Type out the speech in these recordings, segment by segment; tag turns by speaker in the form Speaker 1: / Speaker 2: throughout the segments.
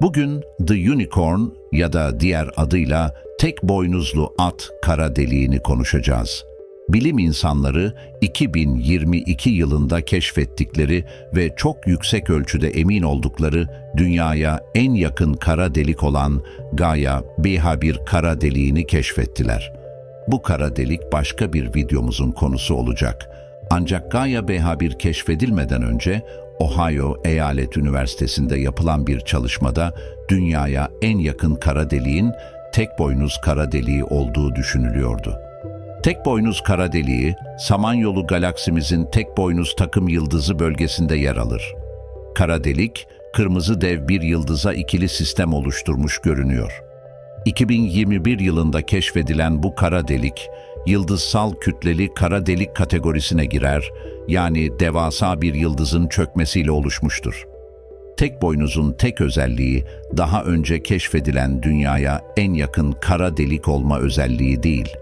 Speaker 1: Bugün The Unicorn ya da diğer adıyla tek boynuzlu at kara deliğini konuşacağız. Bilim insanları 2022 yılında keşfettikleri ve çok yüksek ölçüde emin oldukları dünyaya en yakın kara delik olan Gaia BH1 kara deliğini keşfettiler. Bu kara delik başka bir videomuzun konusu olacak. Ancak Gaia BH1 keşfedilmeden önce Ohio Eyalet Üniversitesi'nde yapılan bir çalışmada dünyaya en yakın kara deliğin tek boynuz kara deliği olduğu düşünülüyordu. Tek boynuz kara deliği, Samanyolu galaksimizin tek boynuz takım yıldızı bölgesinde yer alır. Kara delik, kırmızı dev bir yıldıza ikili sistem oluşturmuş görünüyor. 2021 yılında keşfedilen bu kara delik, yıldızsal kütleli kara delik kategorisine girer, yani devasa bir yıldızın çökmesiyle oluşmuştur. Tek boynuzun tek özelliği, daha önce keşfedilen dünyaya en yakın kara delik olma özelliği değil.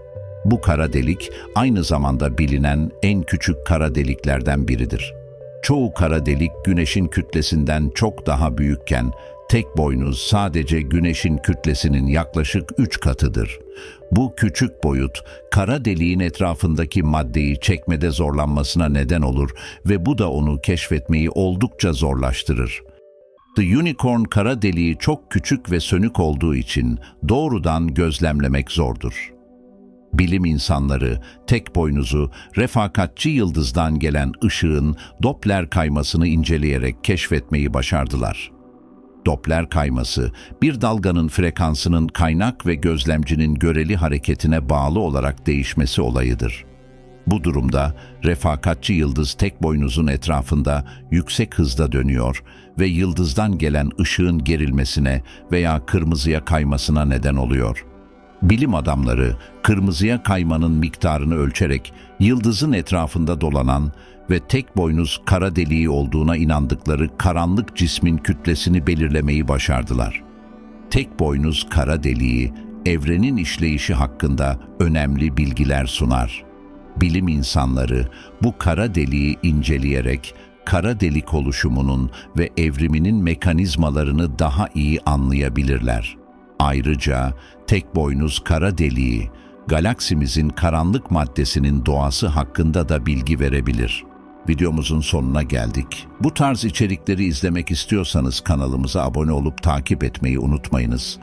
Speaker 1: Bu kara delik aynı zamanda bilinen en küçük kara deliklerden biridir. Çoğu kara delik güneşin kütlesinden çok daha büyükken tek boynuz sadece güneşin kütlesinin yaklaşık 3 katıdır. Bu küçük boyut kara deliğin etrafındaki maddeyi çekmede zorlanmasına neden olur ve bu da onu keşfetmeyi oldukça zorlaştırır. The Unicorn kara deliği çok küçük ve sönük olduğu için doğrudan gözlemlemek zordur. Bilim insanları tek boynuzu refakatçi yıldızdan gelen ışığın Doppler kaymasını inceleyerek keşfetmeyi başardılar. Doppler kayması, bir dalganın frekansının kaynak ve gözlemcinin göreli hareketine bağlı olarak değişmesi olayıdır. Bu durumda refakatçi yıldız tek boynuzun etrafında yüksek hızda dönüyor ve yıldızdan gelen ışığın gerilmesine veya kırmızıya kaymasına neden oluyor. Bilim adamları kırmızıya kaymanın miktarını ölçerek yıldızın etrafında dolanan ve tek boynuz kara deliği olduğuna inandıkları karanlık cismin kütlesini belirlemeyi başardılar. Tek boynuz kara deliği evrenin işleyişi hakkında önemli bilgiler sunar. Bilim insanları bu kara deliği inceleyerek kara delik oluşumunun ve evriminin mekanizmalarını daha iyi anlayabilirler. Ayrıca tek boynuz kara deliği, galaksimizin karanlık maddesinin doğası hakkında da bilgi verebilir. Videomuzun sonuna geldik. Bu tarz içerikleri izlemek istiyorsanız kanalımıza abone olup takip etmeyi unutmayınız.